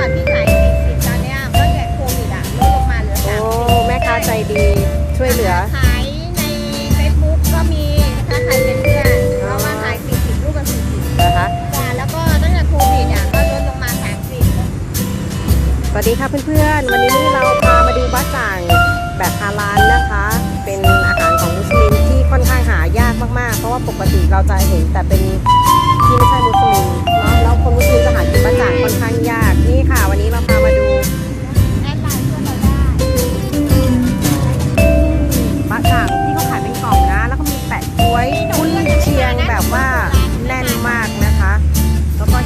ก่อนพี่ขายสี่สิบตอนเนี้ยเมื่อแต่โควิดอะลดลงมาเหลือโอ้สามสิบแม่ค้าใจดีช่วยเหลือ ขายในเฟซบุ๊กก็มีถ้าใครเป็นเพื่อนเพราะว่าขายสี่สิบลูกละสี่สิบนะคะจ้ะแล้วก็ตั้งแต่โควิดอะก็ลดลงมาสามสิบสวัสดีค่ะเพื่อนๆ วันนี้เราพามาดูบ้าจ่างแบบฮาลาลนะคะ เป็นอาหารของมุสลิมที่ค่อนข้างหายากมากๆ เพราะว่าปกติเราจะเห็นแต่เป็น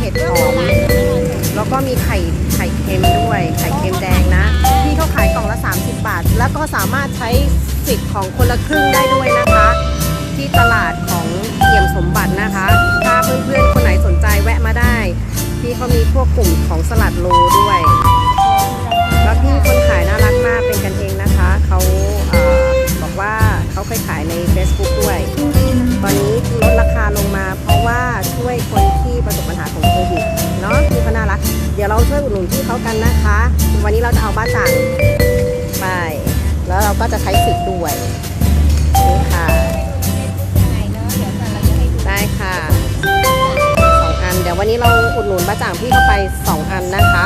ห็ดหอมแล้วก็มีไข่ไข่เค็มด้วย ไข่เค็มแดงนะที่เขาขายกล่องละ 30 บาท แล้วก็สามารถใช้สิทธิ์ของคนละครึ่งได้ด้วยนะคะ ที่ตลาดของเอี่ยมสมบัตินะคะ ถ้าเพื่อนๆคนไหนสนใจแวะมาได้ ที่เขามีพวกกลุ่มของสลัดโลด้วย เดี๋ยวเราช่วยอุดหนุนพี่เขากันนะคะ วันนี้เราจะเอาบ้านจ่างไป แล้วเราก็จะใช้สิทธิ์ด้วยนี่ค่ะได้ค่ะสองอัน เดี๋ยววันนี้เราอุดหนุนบ้าจ่างพี่เข้าไปสองอันนะคะ